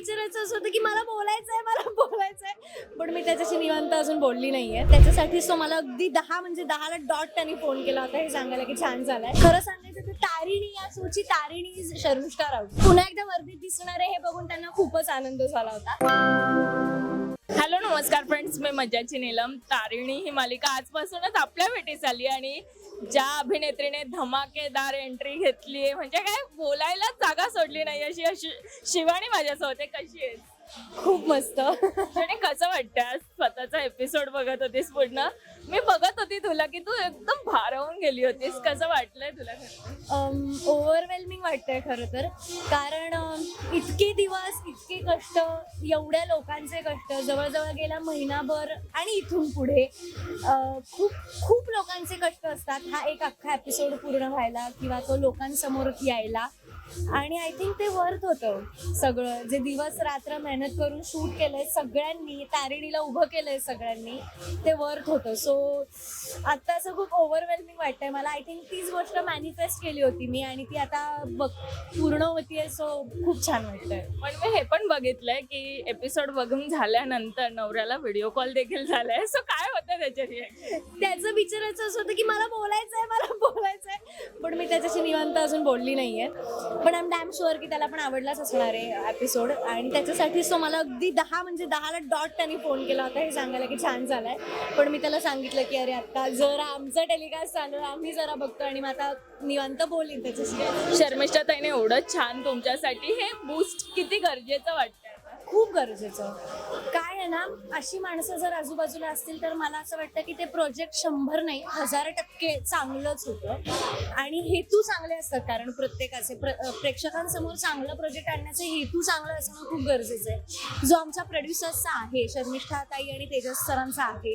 विचारायचं असं होतं की मला बोलायचंय मला बोलायचंय. पण मी त्याच्याशी निवांत अजून बोलली नाहीये. त्याच्यासाठीच तो मला अगदी दहा म्हणजे दहाला डॉट त्यांनी फोन केला होता. हे सांगायला की छान झालंय. खरं सांगायचं तर तारिणी या सोची तारिणी शर्मिष्ठा राऊत. पुन्हा एकदा वर्दीत दिसणार आहे हे बघून त्यांना खूपच आनंद झाला होता. हॅलो नमस्कार फ्रेंड्स मी मज्जाची नीलम. तारिणी ही मालिका आजपासूनच आपल्या भेटीस आली आणि ज्या अभिनेत्रीने धमाकेदार एंट्री घेतली आहे म्हणजे काय बोलायला जागा सोडली नाही अशी अशी शिवानी माझ्यासोबत आहे. कशी आहे खूप मस्त. आणि कसं वाटतं आज स्वतःचा एपिसोड बघत होतीस पूर्ण? मी बघत होती तुला की तू एकदम भारावून गेली होतीस. कसं वाटलंय तुला? ओव्हरवेल्मिंग वाटतंय खरं तर. कारण अम, इतके दिवस इतके कष्ट एवढ्या लोकांचे कष्ट जवळजवळ गेला महिनाभर आणि इथून पुढे अ, खूप खूप लोकांचे कष्ट असतात. हा एक अख्खा एपिसोड पूर्ण व्हायला किंवा तो लोकांसमोर यायला. आणि आय थिंक ते वर्थ होतं. सगळं जे दिवस रात्र मेहनत करून शूट केलंय सगळ्यांनी तारिणीला उभं केलंय सगळ्यांनी ते वर्थ होतं. सो आता असं खूप ओव्हरवेल्मिंग वाटतंय मला. आय थिंक तीच गोष्ट मॅनिफेस्ट केली होती मी आणि ती आता बघ पूर्ण होतीये सो खूप छान वाटतंय. पण मी हे पण बघितलंय की एपिसोड बघून झाल्यानंतर नवऱ्याला व्हिडिओ कॉल देखील झालाय. सो काय होतं त्याच्या त्याचं विचारायचं असं होतं की मला बोलायचंय मला बोलायचंय. पण मी त्याच्याशी निवांत अजून बोलली नाहीये. पण आय एम डॅम शुअर की त्याला पण आवडलाच असणार आहे एपिसोड आणि त्याच्यासाठीच तो मला अगदी दहा म्हणजे दहाला डॉट त्यांनी फोन केला होता. हे सांगायला की छान झालंय. पण मी त्याला सांगितलं की अरे आता जरा आमचं टेलिकास्ट चालू आहे. आम्ही जरा बघतो आणि मग आता निवांत बोलीन त्याच्याशी. शर्मिष्ठा ताईने एवढं छान तुमच्यासाठी हे बूस्ट किती गरजेचं वाटतं खूप गरजेचं काय आहे ना अशी माणसं जर आजूबाजूला असतील तर मला असं वाटतं की ते प्रोजेक्ट शंभर नाही हजार टक्के चांगलंच होतं. आणि हेतू चांगले असतात कारण प्रत्येकाचे प्र प्रेक्षकांसमोर चांगलं प्रोजेक्ट आणण्याचा हेतू चांगलं असणं खूप गरजेचं आहे. जो आमच्या प्रोड्युसर्सचा आहे शर्मिष्ठा ताई आणि तेजस सरांचा आहे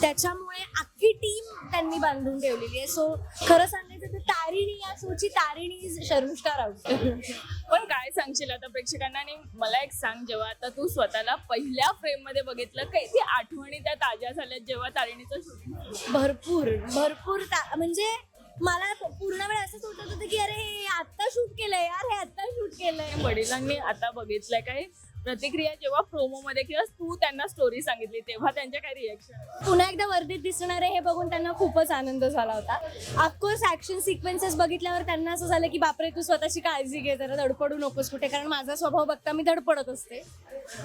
त्याच्यामुळे अख्खी टीम त्यांनी बांधून ठेवलेली आहे. सो खरं सांगायचं तर तारिणी या शोची तारिणी शर्मिष्ठा राऊत. पण काय सांगशील आता प्रेक्षकांना? आणि मला एक सांग जेव्हा आता तू स्वतःला पहिल्या फ्रेममध्ये बघितलं काही ती आठवणी त्या ताज्या झाल्यात जेव्हा तारिणीचं शूटिंग भरपूर भरपूर ता- म्हणजे मला पूर्ण वेळ असंच होत होतं की अरे हे आत्ता शूट केलंय यार हे आत्ता शूट केलंय. वडिलांनी आता बघितलंय काय प्रतिक्रिया जेव्हा प्रोमो मध्ये किंवा तू त्यांना स्टोरी सांगितली तेव्हा त्यांच्या काय रिएक्शन पुन्हा एकदा वर्दीत दिसणार आहे हे बघून त्यांना खूपच आनंद झाला होता. ऑफकोर्स ऍक्शन सिक्वेन्सेस बघितल्यावर त्यांना असं झालं की बापरे तू स्वतःची काळजी घे जरा धडपडू नकोस कुठे कारण माझा स्वभाव बघता मी धडपडत असते.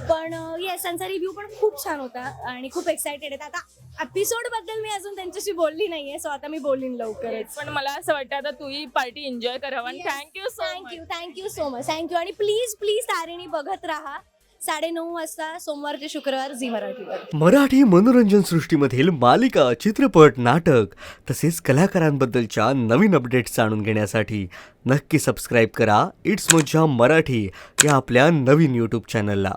पण येस त्यांचा रिव्ह्यू पण खूप छान होता आणि खूप एक्सायटेड आहेत. आता एपिसोडबद्दल मी अजून त्यांच्याशी बोलली नाहीये सो आता मी बोलीन लवकरच. पण मला असं वाटतं आता तू ही पार्टी एन्जॉय करावं आणि thank you thank you thank you so much thank you आणि प्लीज प्लीज तारिणी बघत राहा. साडे नऊ वाजता सोमवार ते शुक्रवार झी मराठीवर. मराठी मनोरंजन सृष्टीमधील मालिका चित्रपट नाटक तसेच कलाकारांबद्दलच्या नवीन अपडेट्स जाणून घेण्यासाठी नक्की सबस्क्राईब करा. इट्स मज्जा मराठी या आपल्या नवीन यूट्यूब चॅनलला